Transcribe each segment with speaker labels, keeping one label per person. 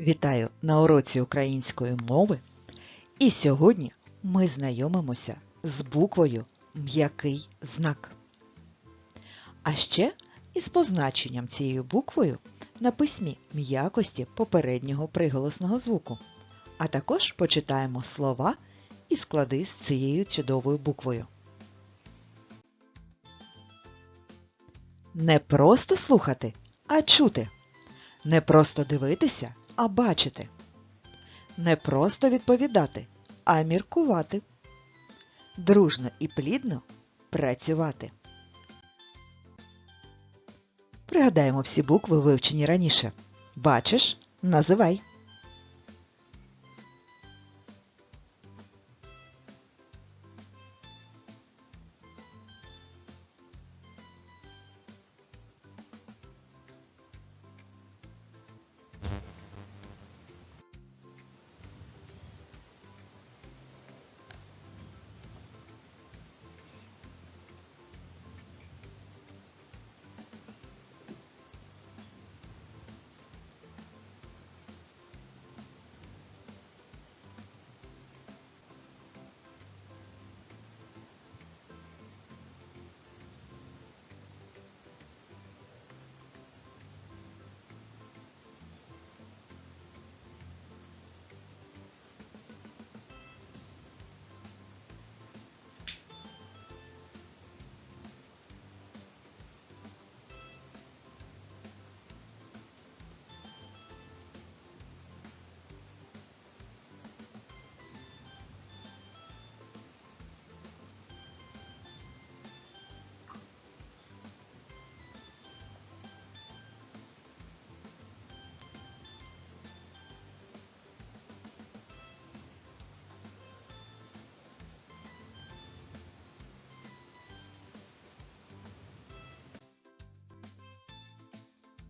Speaker 1: Вітаю на уроці української мови. І сьогодні ми знайомимося з буквою м'який знак. А ще із позначенням цією буквою на письмі м'якості попереднього приголосного звуку. А також почитаємо слова і склади з цією чудовою буквою. Не просто слухати, а чути. Не просто дивитися, а бачити. Не просто відповідати, а міркувати. Дружно і плідно працювати. Пригадаємо всі букви, вивчені раніше. Бачиш? Називай.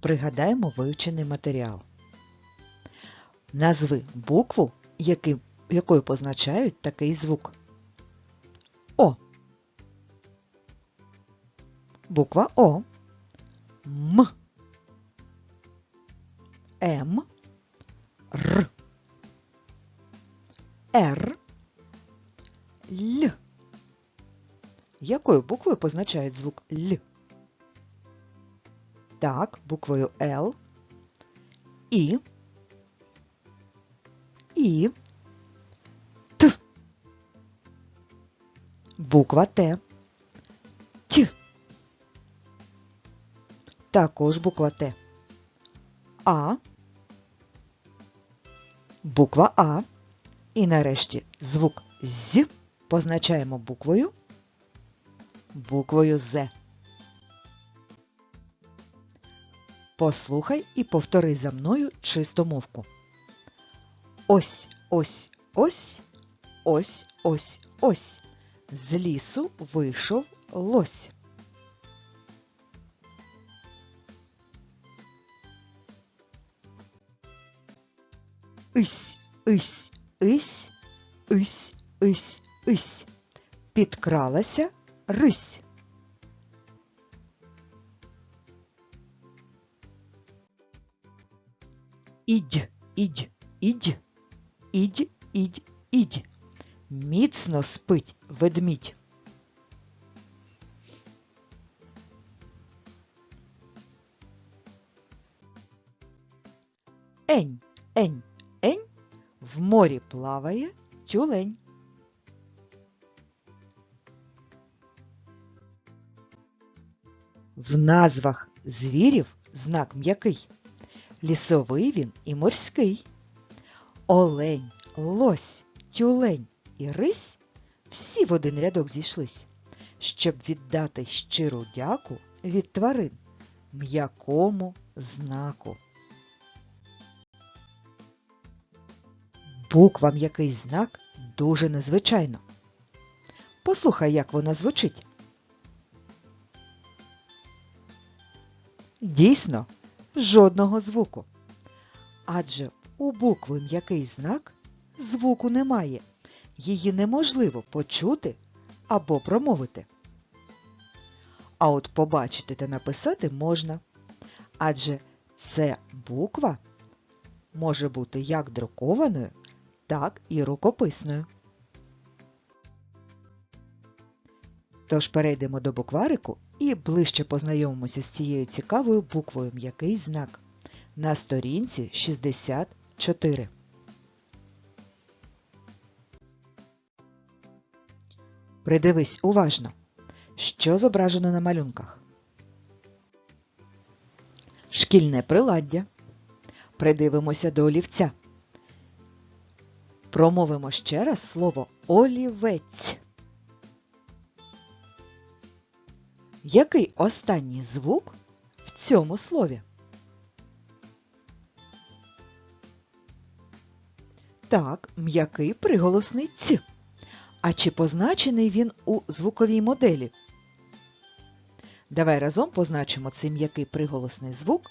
Speaker 1: Пригадаємо вивчений матеріал. Назви букву, який, якою позначають такий звук. О. Буква О. М. М. Р. Р. Л. Якою буквою позначають звук Л? Так, буквою Л. І. І. Т. Буква Т. Т. Також буква Т. А. Буква А. І нарешті звук З позначаємо буквою. Буквою З. Послухай і повтори за мною чистомовку. Ось, ось, ось, ось, ось, ось. З лісу вийшов лось. Ись, ись, ись, ись, ись, ись. Підкралася рись. Ідь, ідь, ідь, ідь, ідь, ідь. Міцно спить ведмідь. Ень, ень, ень, в морі плаває тюлень. В назвах звірів знак м'який. Лісовий він і морський. Олень, лось, тюлень і рись всі в один рядок зійшлись, щоб віддати щиру дяку від тварин м'якому знаку. Буква м'який знак дуже незвичайно. Послухай, як вона звучить. Дійсно, жодного звуку. Адже у букви м'який знак звуку немає, її неможливо почути або промовити. А от побачити та написати можна, адже це буква може бути як друкованою, так і рукописною. Тож перейдемо до букварику і ближче познайомимося з цією цікавою буквою м'який знак на сторінці 64. Придивись уважно, що зображено на малюнках. Шкільне приладдя. Придивимося до олівця. Промовимо ще раз слово олівець. Який останній звук в цьому слові? Так, м'який приголосний ць. А чи позначений він у звуковій моделі? Давай разом позначимо цей м'який приголосний звук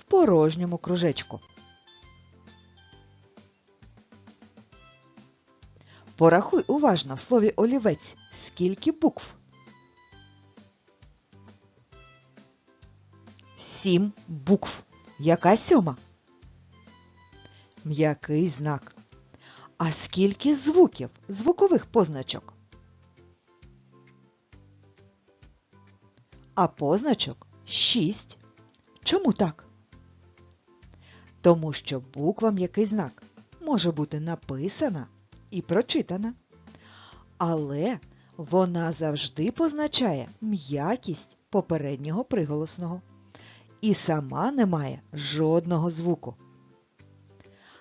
Speaker 1: в порожньому кружечку. Порахуй уважно в слові олівець скільки букв. Сім букв. Яка сьома? М'який знак. А скільки звуків, звукових позначок? А позначок шість. Чому так? Тому що буква м'який знак може бути написана і прочитана. Але вона завжди позначає м'якість попереднього приголосного і сама не має жодного звуку.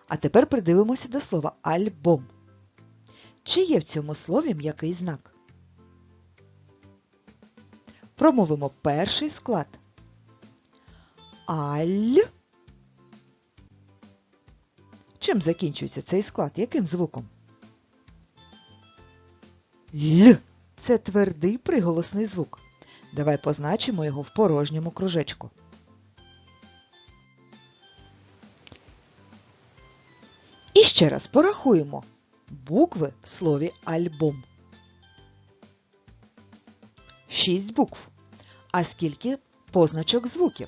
Speaker 1: А тепер придивимося до слова альбом. Чи є в цьому слові м'який знак? Промовимо перший склад. Аль. Чим закінчується цей склад? Яким звуком? Л. Це твердий приголосний звук. Давай позначимо його в порожньому кружечку. Ще раз порахуємо букви в слові альбом. Шість букв. А скільки позначок звуків?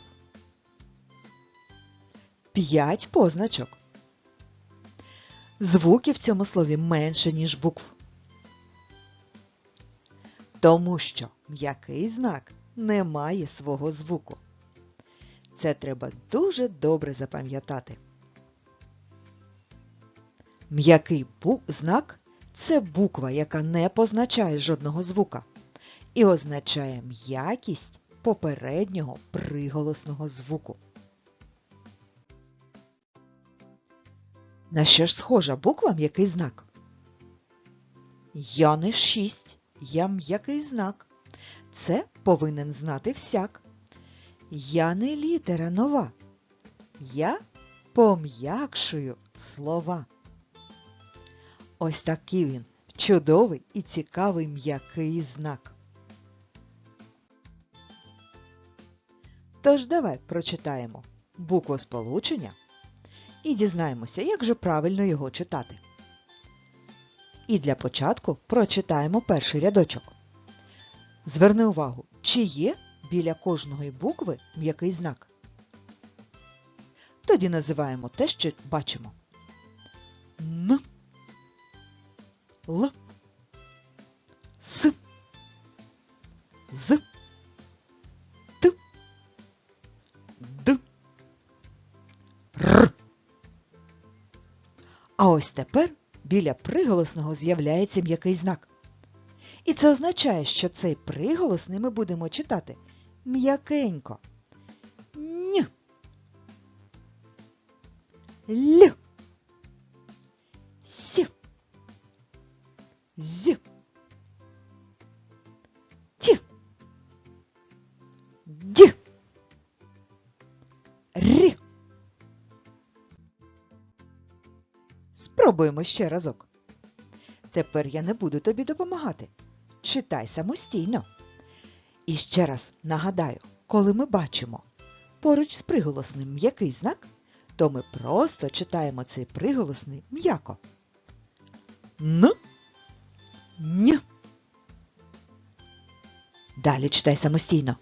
Speaker 1: П'ять позначок. Звуків в цьому слові менше, ніж букв. Тому що м'який знак не має свого звуку. Це треба дуже добре запам'ятати. М'який знак це буква, яка не позначає жодного звука і означає м'якість попереднього приголосного звуку. На що ж схожа буква м'який знак? Я не шість, я м'який знак. Це повинен знати всяк. Я не літера нова. Я пом'якшую слова. Ось такий він чудовий і цікавий м'який знак. Тож давай прочитаємо буквосполучення і дізнаємося, як же правильно його читати. І для початку прочитаємо перший рядочок. Зверни увагу, чи є біля кожної букви м'який знак. Тоді називаємо те, що бачимо. Л, С, З, Т, Д, Р. А ось тепер біля приголосного з'являється м'який знак. І це означає, що цей приголосний ми будемо читати м'якенько. Н. Л. Спробуємо ще разок. Тепер я не буду тобі допомагати. Читай самостійно. І ще раз нагадаю, коли ми бачимо поруч з приголосним м'який знак, то ми просто читаємо цей приголосний м'яко. Н. Н. Далі читай самостійно.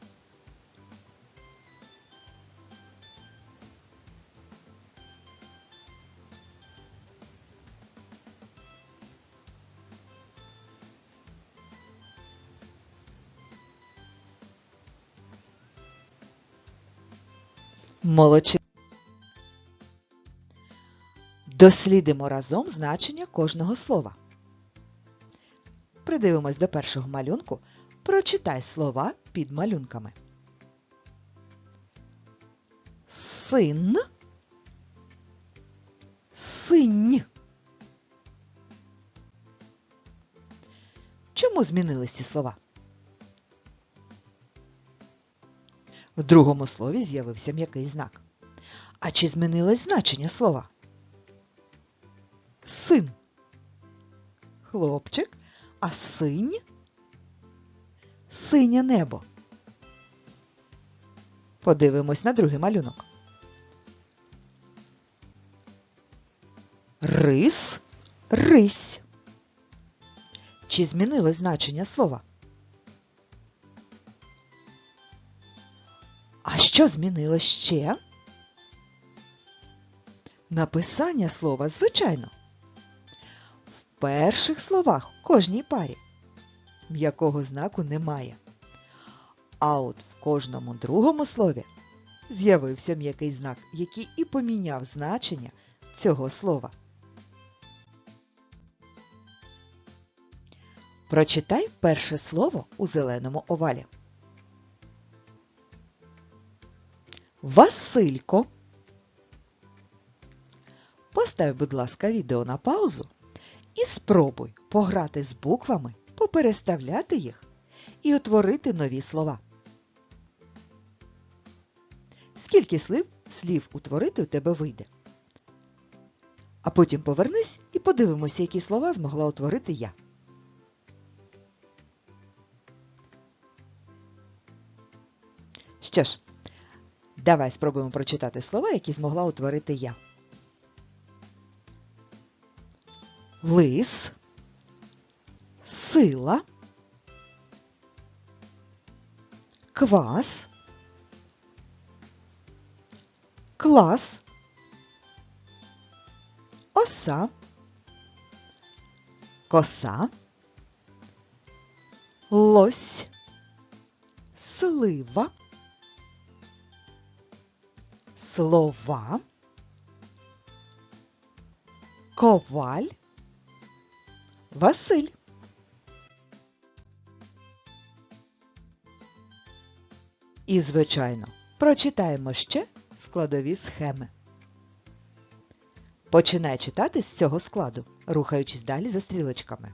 Speaker 1: Молодчи. Дослідимо разом значення кожного слова. Придивимось до першого малюнку. Прочитай слова під малюнками. Син. Синь. Чому змінились ці слова? В другому слові з'явився м'який знак. А чи змінилось значення слова? Син. Хлопчик, а синь? Синє небо. Подивимось на другий малюнок. Рис, рись. Чи змінилось значення слова? Що змінилось ще? Написання слова, звичайно. В перших словах кожній парі м'якого знаку немає. А от в кожному другому слові з'явився м'який знак, який і поміняв значення цього слова. Прочитай перше слово у зеленому овалі. Василько. Постав, будь ласка, відео на паузу і спробуй пограти з буквами, попереставляти їх і утворити нові слова. Скільки слів, слів утворити у тебе вийде? А потім повернись і подивимося, які слова змогла утворити я. Що ж, давай спробуємо прочитати слова, які змогла утворити я. Лис, сила, квас, клас, оса, коса, лось, слива, слова, коваль, Василь. І, звичайно, прочитаємо ще складові схеми. Починай читати з цього складу, рухаючись далі за стрілочками.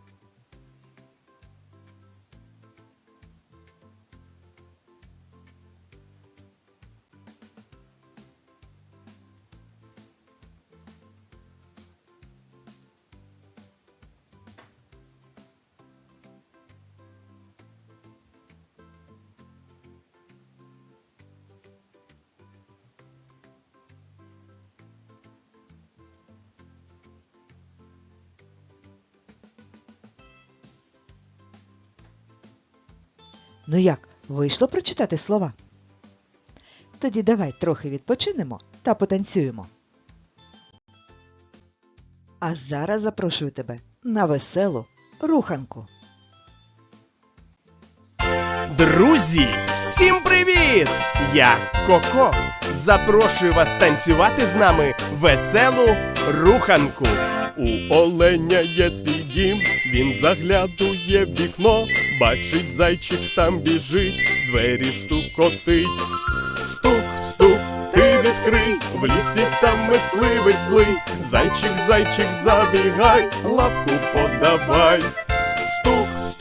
Speaker 1: Ну як, вийшло прочитати слова? Тоді давай трохи відпочинемо та потанцюємо. А зараз запрошую тебе на веселу руханку.
Speaker 2: Друзі, всім привіт! Я Коко. Запрошую вас танцювати з нами веселу руханку. У оленя є свій дім, він заглядує в вікно, бачить зайчик там біжить, двері стукотить. Стук, стук, ти відкрий, в лісі там мисливець злий. Зайчик, зайчик, забігай, лапку подавай. Стук, стук,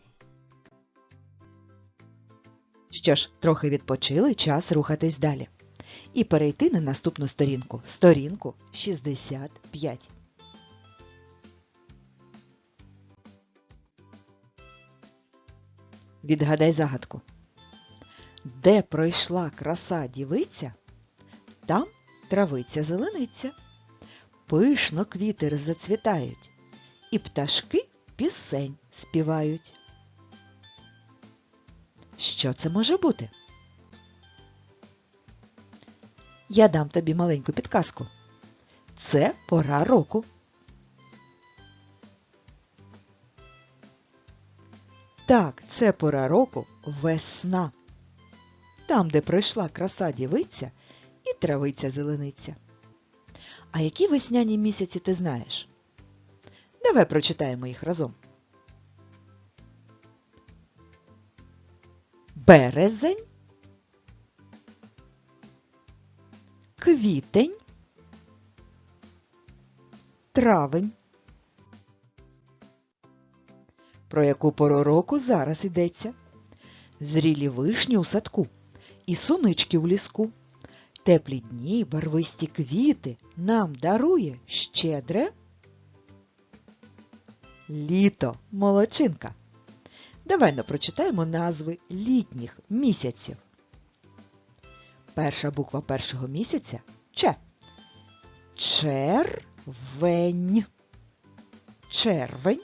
Speaker 1: Що ж, трохи відпочили, час рухатись далі. І перейти на наступну сторінку. Сторінку 65. Відгадай загадку. Де пройшла краса дівиця, там травиця зелениця. Пишно квіти зацвітають, і пташки пісень співають. Що це може бути? Я дам тобі маленьку підказку. Це пора року. Так, це пора року весна. Там, де пройшла краса дівиця і травиця зелениця. А які весняні місяці ти знаєш? Давай прочитаємо їх разом. Березень, квітень, травень. Про яку пору року зараз йдеться? Зрілі вишні у садку і сонички в ліску. Теплі дні, барвисті квіти нам дарує щедре літо, молодчинка. Давай но прочитаємо назви літніх місяців. Перша буква першого місяця Ч. Червень. Червень.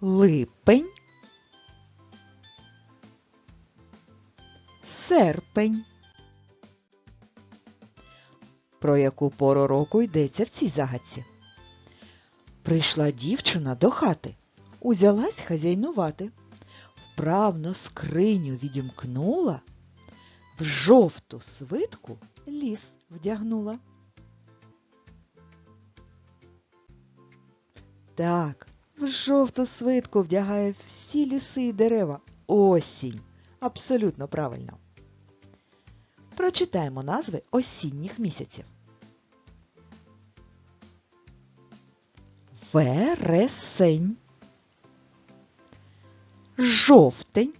Speaker 1: Липень. Серпень. Про яку пору року йдеться в цій загадці? Прийшла дівчина до хати, узялась хазяйнувати, вправно скриню відімкнула, в жовту свитку ліс вдягнула. Так, в жовту свитку вдягає всі ліси і дерева. Осінь. Абсолютно правильно. Прочитаємо назви осінніх місяців. Вересень, жовтень,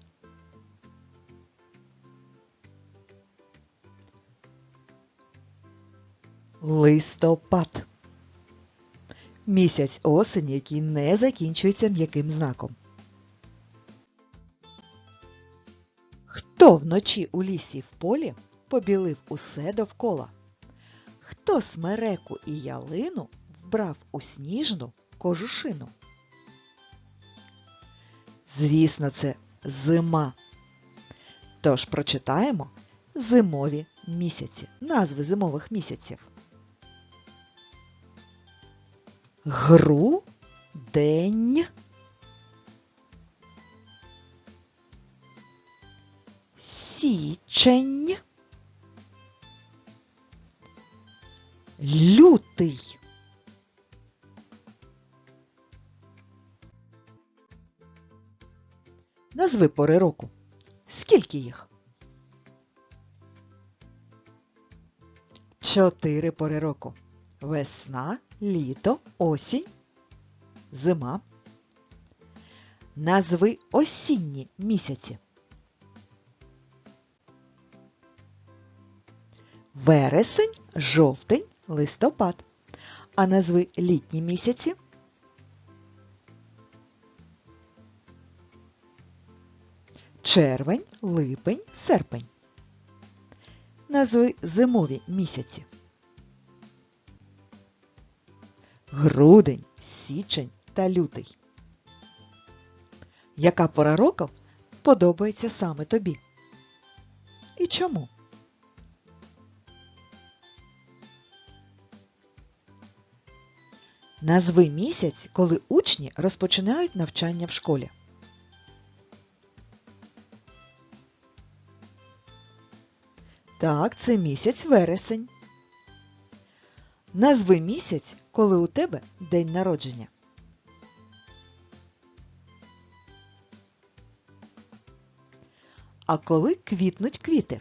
Speaker 1: листопад. Місяць осені, який не закінчується м'яким знаком. Хто вночі у лісі в полі побілив усе довкола? Хто смереку і ялину вбрав у сніжну кожушину? Звісно, це зима. Тож прочитаємо зимові місяці, назви зимових місяців. Грудень. Січень. Лютий. Назви пори року. Скільки їх? Чотири пори року. Весна, літо, осінь, зима. Назви осінні місяці. Вересень, жовтень, листопад. А назви літні місяці. Червень, липень, серпень. Назви зимові місяці. Грудень, січень та лютий. Яка пора року подобається саме тобі? І чому? Назви місяць, коли учні розпочинають навчання в школі. Так, це місяць вересень. Назви місяць, коли у тебе день народження. А коли квітнуть квіти?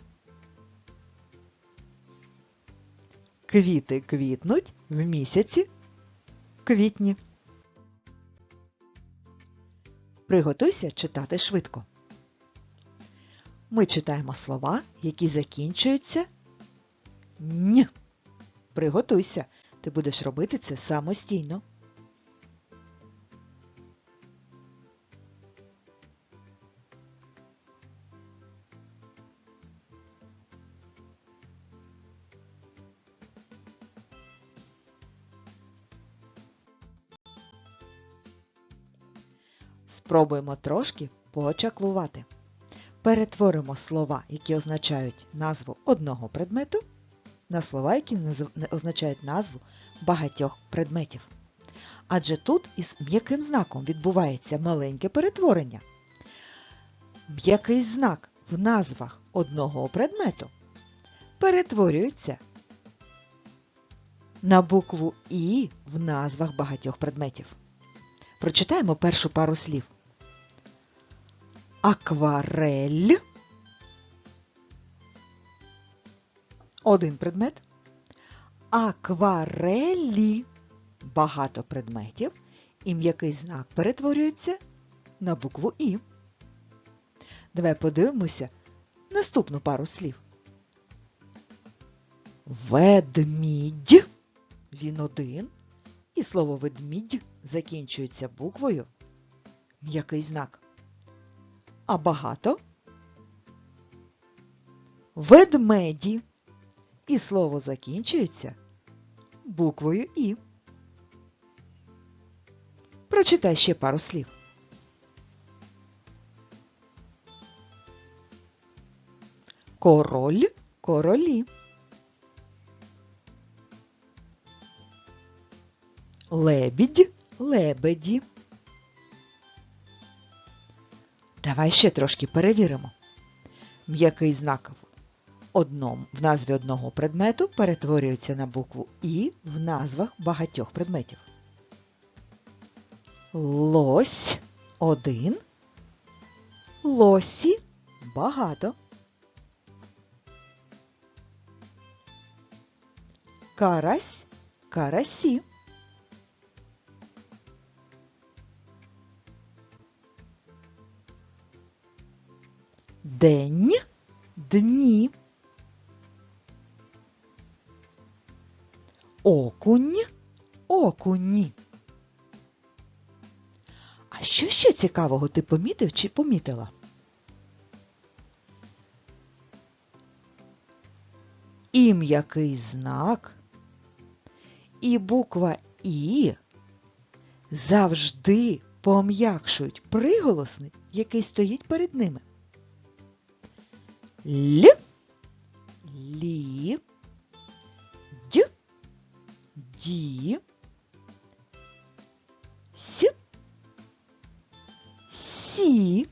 Speaker 1: Квіти квітнуть в місяці квітні. Приготуйся читати швидко. Ми читаємо слова, які закінчуються н. Приготуйся, ти будеш робити це самостійно. Спробуємо трошки почаклувати. Перетворимо слова, які означають назву одного предмету, на слова, які означають назву багатьох предметів. Адже тут із м'яким знаком відбувається маленьке перетворення. М'який знак в назвах одного предмету перетворюється на букву І в назвах багатьох предметів. Прочитаємо першу пару слів. Акварель. Один предмет. Акварелі. Багато предметів. І м'який знак перетворюється на букву І. Давай подивимося наступну пару слів. Ведмідь. Він один. І слово ведмідь закінчується буквою м'який знак. А багато ведмеді. І слово закінчується буквою І. Прочитай ще пару слів. Король, королі. Лебідь, лебеді. Давай ще трошки перевіримо. М'який знак в, одному, в назві одного предмету перетворюється на букву І в назвах багатьох предметів. Лось один. Лосі багато. Карась карасі. День дні. Окунь окуні. А що ще цікавого ти помітив чи помітила? І м'який знак, і буква І завжди пом'якшують приголосний, який стоїть перед ними. Л, лі, д, ді, с, сі.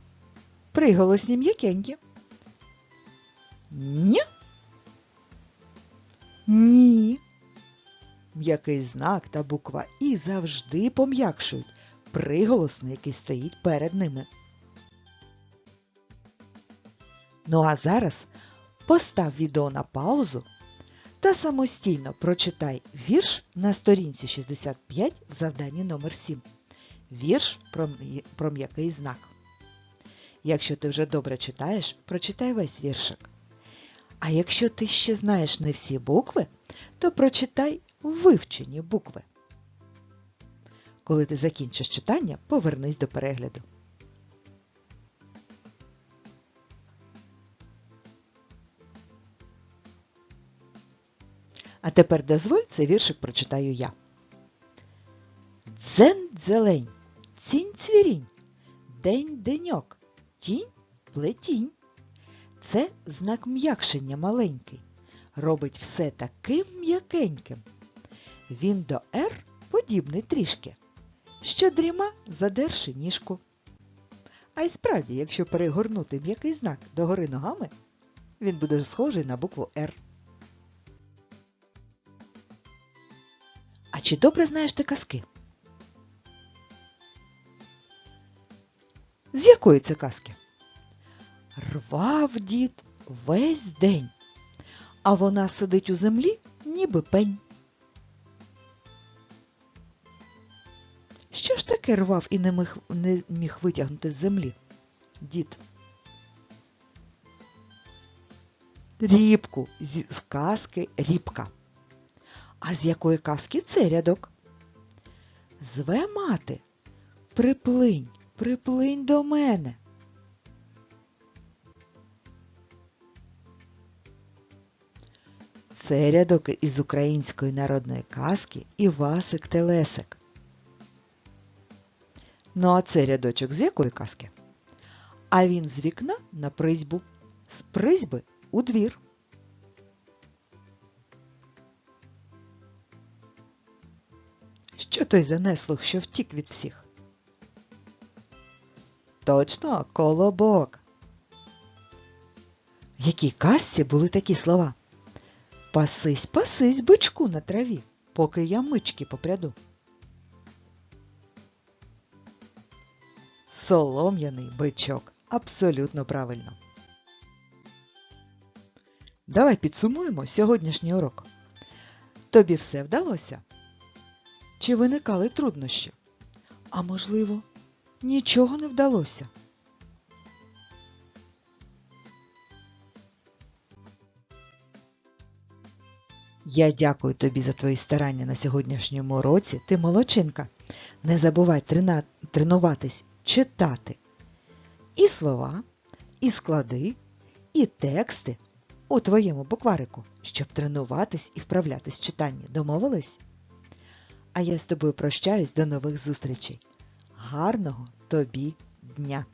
Speaker 1: Приголосні м'якенькі. Н, ні. М'який знак та буква І завжди пом'якшують приголосний, який стоїть перед ними. Ну а зараз постав відео на паузу та самостійно прочитай вірш на сторінці 65 в завданні номер 7. Вірш про, м'який знак. Якщо ти вже добре читаєш, прочитай весь віршик. А якщо ти ще знаєш не всі букви, то прочитай вивчені букви. Коли ти закінчиш читання, повернись до перегляду. А тепер дозволь цей віршик прочитаю я. Дзен дзелень, цінь цвірінь, день деньок, тінь плетінь. Це знак м'якшення маленький, робить все таким м'якеньким. Він до Р подібний трішки, що дріма задерши ніжку. А й справді, якщо перегорнути м'який знак догори ногами, він буде схожий на букву Р. А чи добре знаєш ти казки? З якої це казки? Рвав дід весь день, а вона сидить у землі, ніби пень. Що ж таке рвав і не міг, не міг витягнути з землі? Дід. Рібку з казки рібка. А з якої казки це рядок? Зве мати. Приплинь, приплинь до мене. Це рядок із української народної казки Івасик Телесик. Ну а це рядочок з якої казки? А він з вікна на призьбу, з призьби у двір. Що той занеслух, що втік від всіх? Точно, колобок. В якій казці були такі слова? Пасись, пасись, бичку на траві, поки я мички попряду. Солом'яний бичок. Абсолютно правильно. Давай підсумуємо сьогоднішній урок. Тобі все вдалося? Чи виникали труднощі? А можливо, нічого не вдалося? Я дякую тобі за твої старання на сьогоднішньому уроці. Ти молодчинка. Не забувай трена- тренуватись читати і слова, і склади, і тексти у твоєму букварику, щоб тренуватись і вправлятись в читанні. Домовились? А я з тобою прощаюсь до нових зустрічей. Гарного тобі дня!